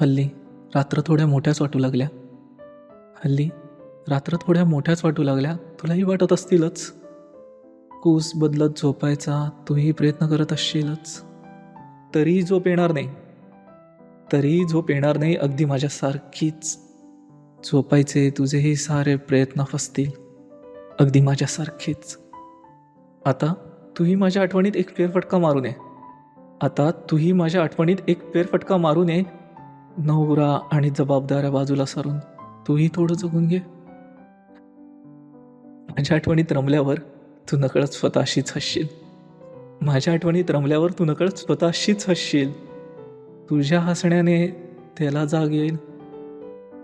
हल्ली रात्र थोड्या मोठ्याच वाटू लागल्या. हल्ली रात्र थोड्या मोठ्याच वाटू लागल्या. तुलाही वाटत असतीलच. कूस बदलत झोपायचा तूही प्रयत्न करत असशीलच. तरीही झोप येणार नाही. तरीही झोप येणार नाही अगदी माझ्यासारखीच. झोपायचे तुझेही सारे प्रयत्न फसतील. अगदी माझ्यासारखीच. आता तूही माझ्या आठवणीत एक फेरफटका मारू नये. आता तूही माझ्या आठवणीत एक फेरफटका मारू नये. नवरा आणि जबाबदाऱ्या बाजूला सारून तूही थोडं जगून घे. माझ्या आठवणीत रमल्यावर तू नकळत स्वतःशीच हसशील. माझ्या आठवणीत रमल्यावर तू नकळत स्वतःशीच हसशील. तुझ्या हसण्याने त्याला जाग येईल.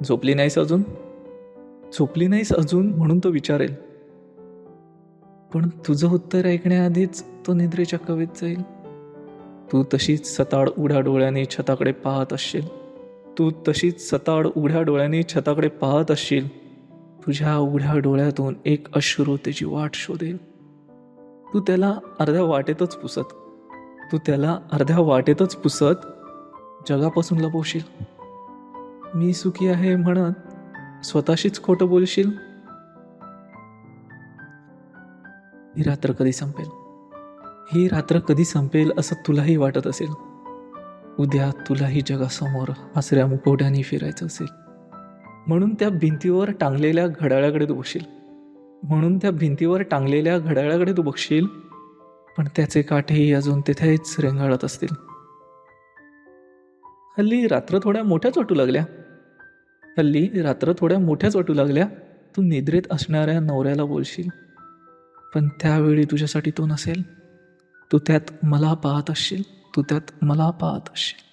झोपली नाहीस अजून? झोपली नाहीस अजून म्हणून तो विचारेल. पण तुझं उत्तर ऐकण्याआधीच तो निद्रेच्या कवेत जाईल. तू तशीच सताड उड्या डोळ्याने छताकडे पाहत असशील. तू तशीच सताड उघड्या डोळ्याने छताकडे पाहत असशील. तुझ्या उघड्या डोळ्यातून एक अश्रू त्याची वाट शोधेल. तू त्याला अर्ध्या वाटेतच पुसत. तू त्याला अर्ध्या वाटेतच पुसत जगापासून लपवशील. मी सुखी आहे म्हणत स्वतःशीच खोटं बोलशील? ही रात्र कधी संपेल? ही रात्र कधी संपेल असं तुलाही वाटत असेल? उद्या तुलाही जगासमोर आसऱ्या मुकोट्याने फिरायचं असेल. म्हणून त्या भिंतीवर टांगलेल्या घड्याळाकडे तू बघशील म्हणून त्या भिंतीवर टांगलेल्या घड्याळाकडे तू बघशील पण त्याचे काठेही अजून तिथेच रेंगाळत असतील. हल्ली रात्र थोड्या मोठ्याच वाटू लागल्या. हल्ली रात्र थोड्या मोठ्याच वाटू लागल्या. तू निद्रेत असणाऱ्या नवऱ्याला बोलशील. पण त्यावेळी तुझ्यासाठी तो नसेल. तू त्यात मला पाहत असशील. तू त्यात मला पाहत असशील